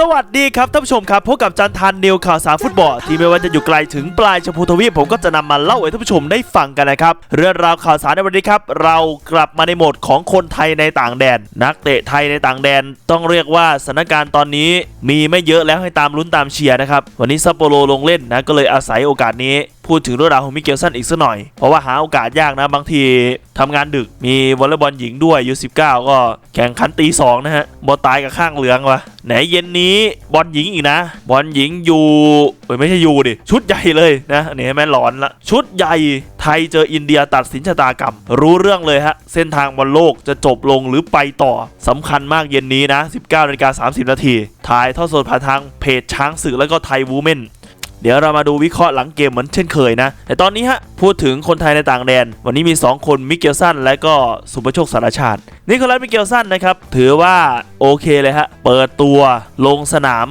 สวัสดีครับท่านผู้ชมครับพบกับจันทันนิวข่าวสารฟุตบอลที่ไม่ว่าจะอยู่ไกลถึงปลายชมพูทวีปผมก็จะนำมาเล่าให้ท่านผู้ชมได้ฟังกันนะครับ เรื่องราวข่าวสารในวันนี้ครับ เรากลับมาในโหมดของคนไทยในต่างแดน นักเตะไทยในต่างแดน ต้องเรียกว่าสถานการณ์ตอนนี้มีไม่เยอะแล้วให้ตามลุ้นตามเชียร์นะครับวันนี้ซัปโปโรลงเล่นนะก็เลยอาศัยโอกาสนี้ พูดถึงเรื่องราวของมิเกลสันอีกสักหน่อย เพราะว่าหาโอกาสยากนะบางทีทำงานดึกมีวอลเลย์บอลหญิงด้วยยู19ก็แข่งขันตีสองนะฮะบอลตายกับข้างเหลืองวะไหนเย็นนี้บอลหญิงอีกนะ บอลหญิงอยู่ไม่ใช่อยู่ดิ ชุดใหญ่เลยนะนี่แม่หลอนละ ชุดใหญ่ไทยเจออินเดียตัดสินชะตากรรม รู้เรื่องเลยฮะ เส้นทางบอลโลกจะจบลงหรือไปต่อสำคัญมากเย็นนี้นะ 19นาฬิกา30 นาทีถ่ายทอดสดผ่านทางเพจช้างศึกแล้วก็ไทยวูแมน ดี๋ยวเรามาดูวิเคราะห์หลังเกมเหมือนเช่นเคยนะ แต่ตอนนี้ฮะ พูดถึงคนไทยในต่างแดน วันนี้มี 2 คนมิเกลสันและก็สุภโชคสารชาตินิโคลัสมิเกลสันนะครับ ถือว่าโอเคเลยฮะ เปิดตัวลงสนาม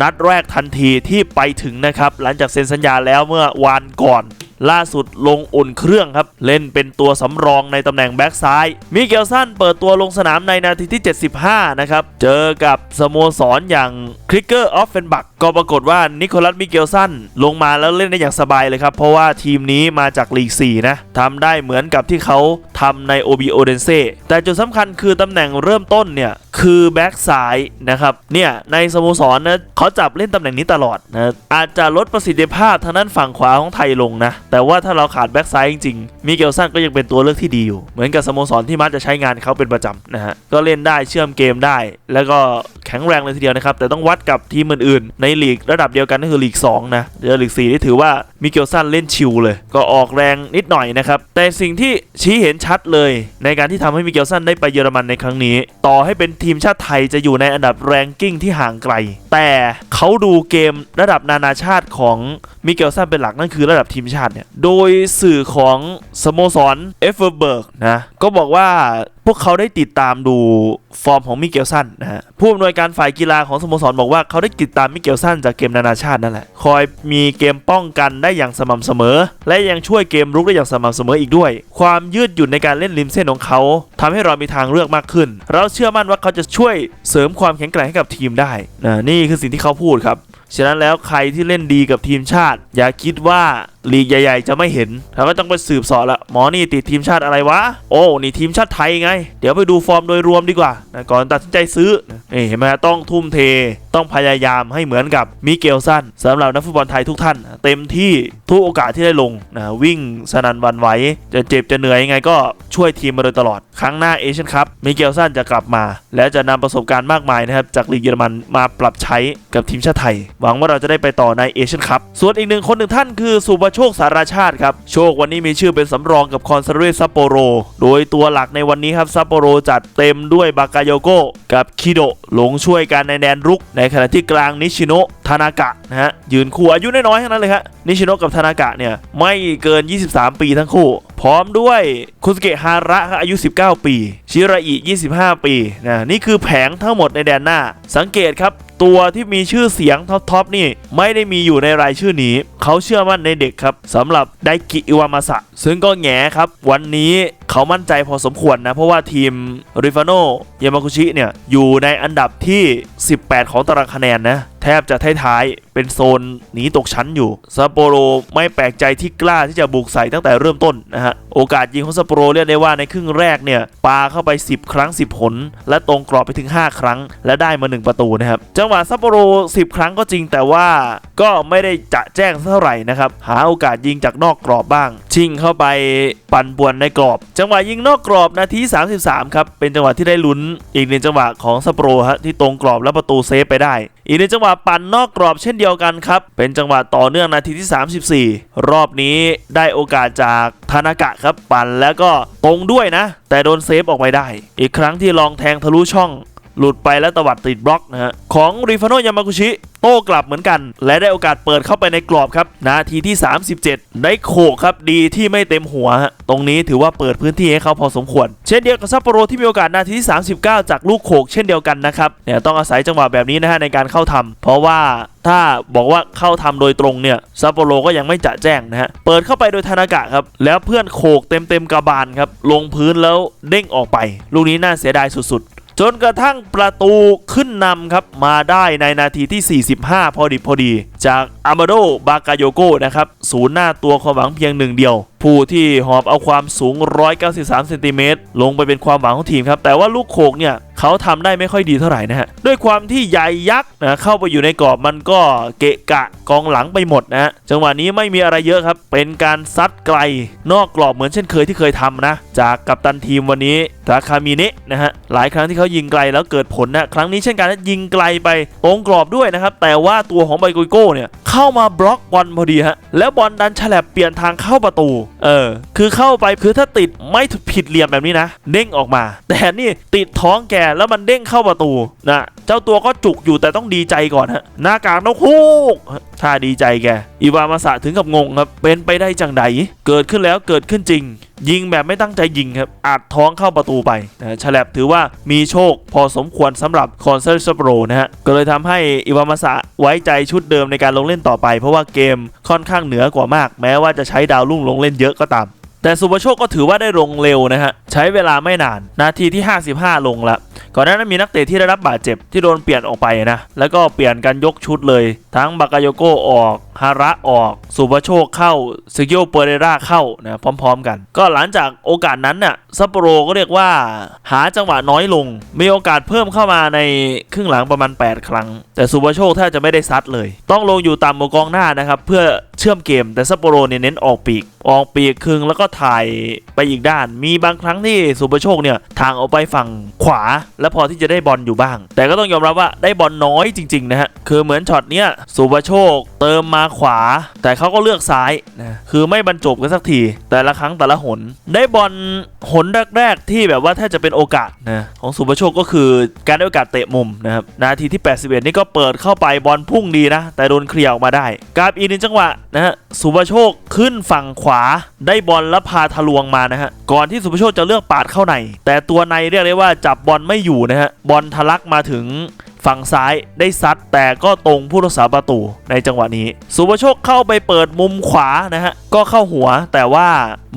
นัดแรกทันทีที่ไปถึงนะครับ หลังจากเซ็นสัญญาแล้วเมื่อวานก่อน ล่าสุดลงอุ่นเครื่องครับ เล่นเป็นตัวสำรองในตำแหน่งแบ็กซ้าย มิเกลสันเปิดตัวลงสนามในนาทีที่ 75 นะครับ เจอกับสโมสรอย่างคลิกเกอร์ออฟเฟนบักก็ปรากฏว่านิโคลัสมิเกลสันลงมาแล้วเล่นได้อย่างสบายเลยครับ เพราะว่าทีมนี้มาจากลีก 4 นะทำได้เหมือนกับที่เขาทำใน OB o d e n s e แต่จุดสำคัญคือตำแหน่งเริ่มต้นเนี่ยคือแบ็กซ้ายนะครับเนี่ยในสโมสรนะเขาจับเล่นตำแหน่งนี้ตลอดนะอาจจะลดประสิทธิภาพทางด้านฝั่งขวาของไทยลงนะแต่ว่าถ้าเราขาดแบ็กไซด์จริงๆมิเกลสันก็ยังเป็นตัวเลือกที่ดีอยู่ เหมือนกับสโมสรที่มักจะใช้งานเขาเป็นประจำนะฮะ ก็เล่นได้เชื่อมเกมได้ แล้วก็แข็งแรงเลยทีเดียวนะครับ แต่ต้องวัดกับทีมอื่นๆ ในลีกระดับเดียวกันก็คือลีก2นะเดี๋ยวลีก4นี่ถือว่า มิเกลสันเล่นชิวเลย ก็ออกแรงนิดหน่อยนะครับ แต่สิ่งที่ชี้เห็นชัดเลย ในการที่ทำให้มิเกลสันได้ไปเยอรมันในครั้งนี้ ต่อให้เป็นทีมชาติไทยจะอยู่ในอันดับแรงกิ้งที่ห่างไกล แต่เขาดูเกมระดับนานาชาติของมิเกลสันเป็นหลักนั่นคือระดับทีมชาติเนี่ย โดยสื่อของสโมสรเอฟเวอร์เบิร์กนะ ก็บอกว่าพวกเขาได้ติดตามดูฟอร์มของมิเกลสันนะฮะผู้อำนวยการฝ่ายกีฬาของสโมสรบอกว่าเขาได้ติดตามมิเกลสันจากเกมนานาชาตินั่นแหละ คอยมีเกมป้องกันได้อย่างสม่ำเสมอ และยังช่วยเกมรุกได้อย่างสม่ำเสมออีกด้วย ความยืดหยุ่นในการเล่นริมเส้นของเขาทำให้เรามีทางเลือกมากขึ้น เราเชื่อมั่นว่าเขาจะช่วยเสริมความแข็งแกร่งให้กับทีมได้นะนี่คือสิ่งที่เขาพูดครับ ฉะนั้นแล้วใครที่เล่นดีกับทีมชาติ อย่าคิดว่าลีกใหญ่ ๆ จะไม่เห็นเราก็ต้องไปสืบสอบละหมอนี่ติดทีมชาติอะไรวะ โอ้นี่ทีมชาติไทยไง เดี๋ยวไปดูฟอร์มโดยรวมดีกว่านะก่อนตัดสินใจซื้อนี่เห็นไหมต้องทุ่มเทต้องพยายามให้เหมือนกับมิเกลสันสำหรับนักฟุตบอลไทยทุกท่าน เต็มที่ทุกโอกาสที่ได้ลงนะวิ่งสนันวันไหวจะเจ็บจะเหนื่อยยังไงก็ช่วยทีมมาโดยตลอด ครั้งหน้าเอเชียนคัพมิเกลสันจะกลับมา และจะนำประสบการณ์มากมายนะครับจากลีกเยอรมันมาปรับใช้กับทีมชาติไทย หวังว่าเราจะได้ไปต่อในเอเชียนคัพส่วนอีกหนึ่งคนหนึ่งท่านคือสุภโชคสาราชาติครับโชควันนี้มีชื่อเป็นสำรองกับคอนซาเรซัปโปโร โดยตัวหลักในวันนี้ครับซัปโปโรจัดเต็มด้วยบากาโยโกกับคิโดะลงช่วยกันในแดนรุกในขณะที่กลางนิชิโนะทานากะนะฮะยืนคู่อายุน้อยๆทั้งนั้นเลยครับนิชิโนะกับทานากะเนี่ยไม่เกิน 23 ปีทั้งคู่ พร้อมด้วยคุสเกะฮาระครับอายุ 19 ปี ชิระอิ 25 ปีนะนี่คือแผงทั้งหมดในแดนหน้า สังเกตครับ ตัวที่มีชื่อเสียงท็อปๆนี่ ไม่ได้มีอยู่ในรายชื่อนี้ เขาเชื่อมั่นในเด็กครับสำหรับไดกิอิวามาสะซึ่งก็แง่ครับ วันนี้เขามั่นใจพอสมควรนะ เพราะว่าทีมริฟานโนยามากุชิเนี่ยอยู่ในอันดับที่ 18 ของตารางคะแนนนะแทบจะท้ายๆ เป็นโซนหนีตกชั้นอยู่ซัปโปโรไม่แปลกใจที่กล้าที่จะบุกใส่ตั้งแต่เริ่มต้นนะฮะ โอกาสยิงของซัปโปโรเรียกได้ว่าในครึ่งแรกเนี่ยปาเข้าไป 10 ครั้ง 10 ผล และตรงกรอบไปถึง 5 ครั้ง และได้มา 1 ประตูนะครับ จังหวะซัปโปโร 10 ครั้งก็จริงแต่ว่าก็ไม่ได้จะแจ้งเท่าไหร่นะครับ หาโอกาสยิงจากนอกกรอบบ้าง ชิงเข้าไปปั่นป่วนในกรอบ จังหวะยิงนอกกรอบนาที 33 ครับ เป็นจังหวะที่ได้ลุ้นอีกหนึ่งจังหวะของซัปโปโรฮะที่ตรงกรอบและประตูเซฟไปได้ อีกหนึ่งจังหวะปั่นนอกกรอบเช่นเดียวกันครับ เป็นจังหวะต่อเนื่องนาทีที่ 34 รอบนี้ได้โอกาสจากธานากะครับปั่นแล้วก็ตรงด้วยนะ แต่โดนเซฟออกไปได้ อีกครั้งที่ลองแทงทะลุช่อง หลุดไปแล้วตวัดติดบล็อกนะฮะของริฟานโนยามากุชิโต้กลับเหมือนกัน และได้โอกาสเปิดเข้าไปในกรอบครับ นาทีที่ 37 ได้โขกครับดีที่ไม่เต็มหัว ตรงนี้ถือว่าเปิดพื้นที่ให้เขาพอสมควร เช่นเดียวกับซัปโปโรที่มีโอกาสนาทีที่ 39 จากลูกโขกเช่นเดียวกันนะครับเนี่ยต้องอาศัยจังหวะแบบนี้นะฮะในการเข้าทำเพราะว่าถ้าบอกว่าเข้าทำโดยตรงเนี่ยซัปโปโรก็ยังไม่จะแจ้งนะฮะเปิดเข้าไปโดยธนากะครับแล้วเพื่อนโขกเต็มเต็มๆกระบาลครับลงพื้นแล้วเด้งออกไป ลูกนี้น่าเสียดายสุดๆ จนกระทั่งประตูขึ้นนำครับมาได้ในนาทีที่ 45 พอดีพอดี จากอามาโดบากาโยโกนะครับศูนย์หน้าตัวความหวังเพียงหนึ่งเดียว ผู้ที่หอบเอาความสูง 193เซนติเมตรลงไปเป็นความหวังของทีมครับ แต่ว่าลูกโขกเนี่ยเขาทำได้ไม่ค่อยดีเท่าไหร่นะฮะ ด้วยความที่ใหญ่ยักษ์นะเข้าไปอยู่ในกรอบมันก็เกะกะกองหลังไปหมดนะฮะจังหวะนี้ไม่มีอะไรเยอะครับ เป็นการซัดไกล นอกกรอบเหมือนเช่นเคยที่เคยทำนะ จากกัปตันทีมวันนี้าคามิเนะนะฮะหลายครั้งที่เขายิงไกลแล้วเกิดผลนะครั้งนี้เช่นกันนะยิงไกลไปตรงกรอบด้วยนะครับแต่ว่าตัวของไบโกโก้เนี่ยเข้ามาบล็อกบอลพอดีฮะแล้วบอลดันฉลับเปลี่ยนทางเข้าประตูเออคือเข้าไปคือถ้าติดไม่ผิดเหลี่ยมแบบนี้นะ เด้งออกมา แต่นี่ติดท้องแกแล้วมันเด้งเข้าประตูนะเจ้าตัวก็จุกอยู่แต่ต้องดีใจก่อนฮะหน้ากากนกฮูก ถ้าดีใจแกอีวามาสะถึงกับงงครับ เป็นไปได้จังใดเกิดขึ้นแล้วเกิดขึ้นจริง ยิงแบบไม่ตั้งใจยิงครับอัดท้องเข้าประตูไปนะฉลับถือว่ามีโชคพอสมควรสำหรับคอนเซอร์สโปรนะฮะ ก็เลยทำให้อิวามาสะไว้ใจชุดเดิมในการลงเล่นต่อไป เพราะว่าเกมค่อนข้างเหนือกว่ามาก แม้ว่าจะใช้ดาวรุ่งลงเล่นเยอะก็ตาม แต่สุภโชคก็ถือว่าได้ลงเร็วนะฮะ ใช้เวลาไม่นาน นาทีที่ 55 ลงละก่อนหน้านั้นมีนักเตะที่ได้รับบาดเจ็บที่โดนเปลี่ยนออกไปนะ แล้วก็เปลี่ยนกันยกชุดเลย ทั้งบากาโยโกออก ฮาระออก สุภโชคเข้าซิกิโอเปเรราเข้านะพร้อม ๆ กัน ก็หลังจากโอกาสนั้นน่ะซัปโปโรก็เรียกว่า หาจังหวะน้อยลง มีโอกาสเพิ่มเข้ามาในครึ่งหลังประมาณ 8 ครั้ง แต่สุภโชคแทบจะไม่ได้ซัดเลย ต้องลงอยู่ต่ำกว่ากองหน้านะครับเพื่อ เชื่อมเกม แต่ซัปโปโรเนี่ยเน้นออกปีก ออกปีกครึ่งแล้วก็ถ่ายไปอีกด้าน มีบางครั้งที่สุภโชคเนี่ยทางออกไปฝั่งขวา และพอที่จะได้บอลอยู่บ้าง แต่ก็ต้องยอมรับว่าได้บอลน้อยจริงๆนะฮะคือเหมือนช็อตเนี้ยสุภโชคเติมมาขวา แต่เขาก็เลือกซ้ายนะคือไม่บรรจบกันสักที แต่ละครั้งแต่ละหน ได้บอลหนแรกๆที่แบบว่าแทบจะเป็นโอกาสนะของสุภโชคก็คือการได้โอกาสเตะมุมนะครับนาทีที่ 81 นี่ก็เปิดเข้าไปบอลพุ่งดีนะ แต่โดนเคลียร์ออกมาได้กราบอีกหนึ่งจังหวะนะฮะสุภโชคขึ้นฝั่งขวาได้บอลแล้วพาทะลวงมานะฮะก่อนที่สุภโชคจะเลือกปาดเข้าใน แต่ตัวในเรียกได้ว่าจับบอลไม่อยู่นะฮะบอลทะลักมาถึง ฝั่งซ้ายได้ซัดแต่ก็ตรงผู้รักษาประตูในจังหวะนี้ สุภโชคเข้าไปเปิดมุมขวานะฮะ ก็เข้าหัวแต่ว่า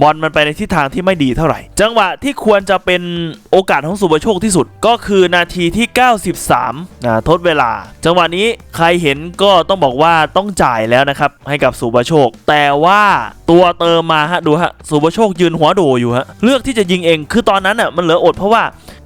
บอลมันไปในทิศทางที่ไม่ดีเท่าไหร่ จังหวะที่ควรจะเป็นโอกาสของสุภโชคที่สุดก็คือนาทีที่ 93นะทดเวลา จังหวะนี้ใครเห็นก็ต้องบอกว่าต้องจ่ายแล้วนะครับ ให้กับสุภโชค แต่ว่าตัวเติมมาฮะดูฮะสุภโชคยืนหัวโดอยู่ฮะเลือกที่จะยิงเองคือตอนนั้นอะมันเหลืออดเพราะว่า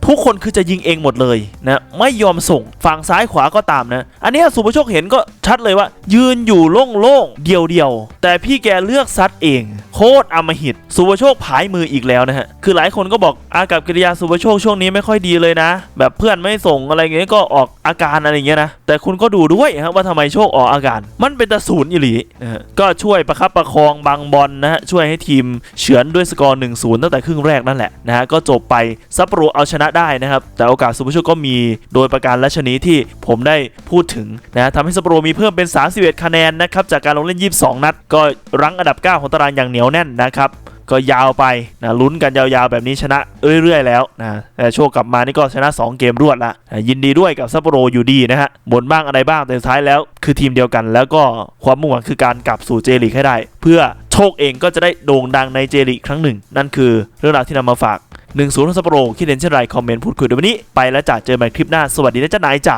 ทุกคนคือจะยิงเองหมดเลยนะไม่ยอมส่งฝั่งซ้ายขวาก็ตามนะ อันนี้สุภโชคเห็นก็ชัดเลยว่า ยืนอยู่โล่งๆเดียวๆแต่พี่แกเลือกซัดเอง โคตรอำมหิตสุภโชคผายมืออีกแล้วนะฮะคือหลายคนก็บอกอากับกิริยาสุภโชคช่วงนี้ไม่ค่อยดีเลยนะ แบบเพื่อนไม่ส่งอะไรเงี้ยก็ออกอาการอะไรเงี้ยนะแต่คุณก็ดูด้วยฮะว่าทำไมโชคออกอาการ มันเป็นตะศูนย์อิหลีนะฮะก็ช่วยประคับประคองบางบอลนะฮะช่วยให้ทีมเฉือนด้วยสกอร์1-0ตั้งแต่ครึ่งแรกนั่นแหละนะฮะก็จบไปซัปโปโรเอาชนะได้นะครับ แต่โอกาสสุภโชคก็มีโดยประการและชนิดที่ผมได้พูดถึงนะทำให้ซัปโปโรมีเพิ่มเป็น 31 คะแนนนะครับจากการลงเล่น 22 นัด ก็รั้งอันดับ 9 ของตารางอย่างเหนียวแน่นนะครับก็ยาวไปนะลุ้นกันยาวๆแบบนี้ชนะเรื่อยๆแล้วนะแต่โชคกลับมานี่ก็ชนะ 2 เกมรวดละนะยินดีด้วยกับซัปโปโรอยู่ดีนะฮะบนบ้างอะไรบ้างแต่สุดท้ายแล้ว คือทีมเดียวกัน แล้วก็ความมุ่งหวังคือการกลับสู่เจลีกให้ได้ เพื่อโชคเองก็จะได้โด่งดังในเจลีกครั้งหนึ่ง นั่นคือเรื่องราวที่นำมาฝาก 1 0ซัปโปโรคิดเห็นเช่นไรคอมเมนต์พูดคุยในวันนี้ ไปแล้วจ้าเจอกันใหม่คลิปหน้า สวัสดีนะจ๊ะนายจ๋า